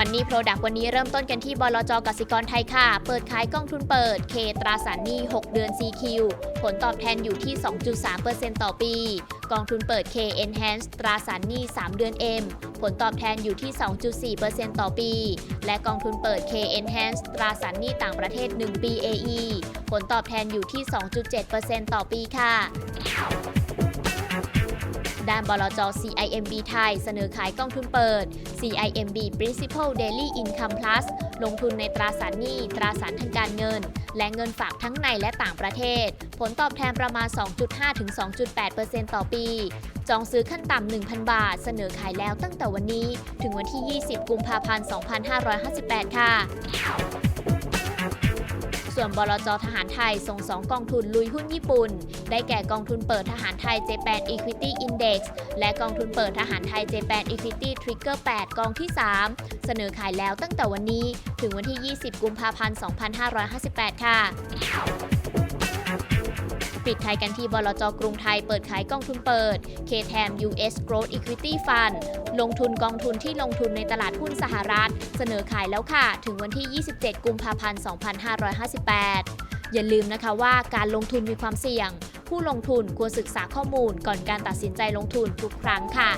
Money Product วันนี้เริ่มต้นกันที่บลจกสิกรไทยค่ะ เปิดขายกองทุนเปิด K ตราสารหนี้ 6 เดือน CQ ผลตอบแทนอยู่ที่ 2.3%ต่อปี กองทุนเปิด K Enhance ตราสารหนี้ 3 เดือน M ผลตอบแทนอยู่ที่ 2.4%ต่อปี และกองทุนเปิด K Enhance ตราสารหนี้ต่างประเทศ 1 ปี AE ผลตอบแทนอยู่ที่ 2.7%ต่อปีค่ะ ด้านบลจ CIMB ไทย เสนอขายกองทุนเปิด CIMB Principal Daily Income Plus ลงทุนในตราสารหนี้ ตราสารทางการเงิน และเงินฝากทั้งในและต่างประเทศ ผลตอบแทนประมาณ 2.5-2.8%ต่อปี จองซื้อขั้นต่ำ 1,000 บาท เสนอขายแล้วตั้งแต่วันนี้ ถึงวันที่ 20 กุมภาพันธ์ 2558 ค่ะ ส่วนบลจทหารไทยส่ง 2 กองทุนลุยหุ้นญี่ปุ่น ได้แก่กองทุนเปิดทหารไทย Japan Equity Index และกองทุนเปิดทหารไทย Japan Equity Trigger 8 กองที่ 3 เสนอขายแล้วตั้งแต่วันนี้ ถึงวันที่ 20 กุมภาพันธ์ 2558 ค่ะ ปิดท้ายกันที่บลจกรุงไทยเปิดขายกองทุนเปิด KTM US Growth Equity Fund ลงทุนกองทุนที่ลงทุนในตลาดหุ้นสหรัฐ เสนอขายแล้วค่ะ ถึงวันที่ 27 กุมภาพันธ์ 2558 อย่าลืมนะคะว่าการลงทุนมีความเสี่ยง ผู้ลงทุนควรศึกษาข้อมูลก่อนการตัดสินใจลงทุนทุกครั้งค่ะ